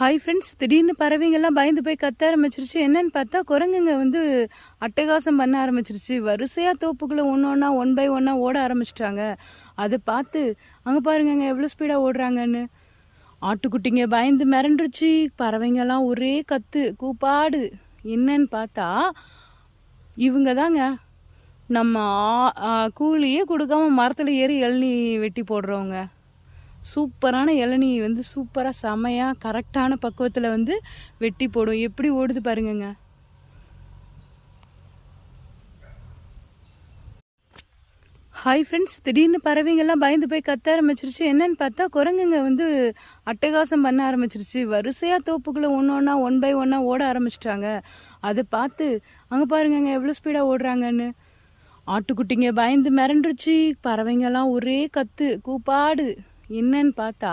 Hi friends திடீர்னு பறவைங்கெல்லாம் பயந்து போய் கத்த ஆரம்பிச்சிருச்சு. என்னன்னு பார்த்தா குரங்குங்க வந்து அட்டகாசம் பண்ண ஆரம்பிச்சிருச்சு. வரிசையாக தோப்புக்குள்ளே ஒன்று ஒன்றா ஒன் பை ஒன்றா ஓட ஆரம்பிச்சிட்டாங்க. அதை பார்த்து அங்கே பாருங்கங்க எவ்வளோ ஸ்பீடாக ஓடுறாங்கன்னு. ஆட்டுக்குட்டிங்க பயந்து மிரண்டுருச்சு. பறவைங்கெல்லாம் ஒரே கத்து கூப்பாடு. என்னன்னு பார்த்தா இவங்க தாங்க நம்ம ஆ, கூலியே கொடுக்காம மரத்தில் ஏறி இளநீ வெட்டி போடுறவங்க. சூப்பரான இளநீ வந்து சூப்பராக செமையாக கரெக்டான பக்குவத்தில் வந்து வெட்டி போடும். எப்படி ஓடுது பாருங்கங்க. ஹாய் ஃப்ரெண்ட்ஸ் திடீர்னு பறவைங்கள்லாம் பயந்து போய் கத்த ஆரம்பிச்சிருச்சு. என்னன்னு பார்த்தா குரங்குங்க வந்து அட்டகாசம் பண்ண ஆரம்பிச்சிருச்சு. வரிசையாக தோப்புக்குள்ளே ஒன்று ஒன்றா ஒன் பை ஒன்றா ஓட ஆரம்பிச்சிட்டாங்க. அதை பார்த்து அங்கே பாருங்கங்க எவ்வளோ ஸ்பீடாக ஓடுறாங்கன்னு. ஆட்டுக்குட்டிங்க பயந்து மிரண்டுருச்சு. பறவைங்கெல்லாம் ஒரே கத்து கூப்பாடு. என்னன்னு பார்த்தா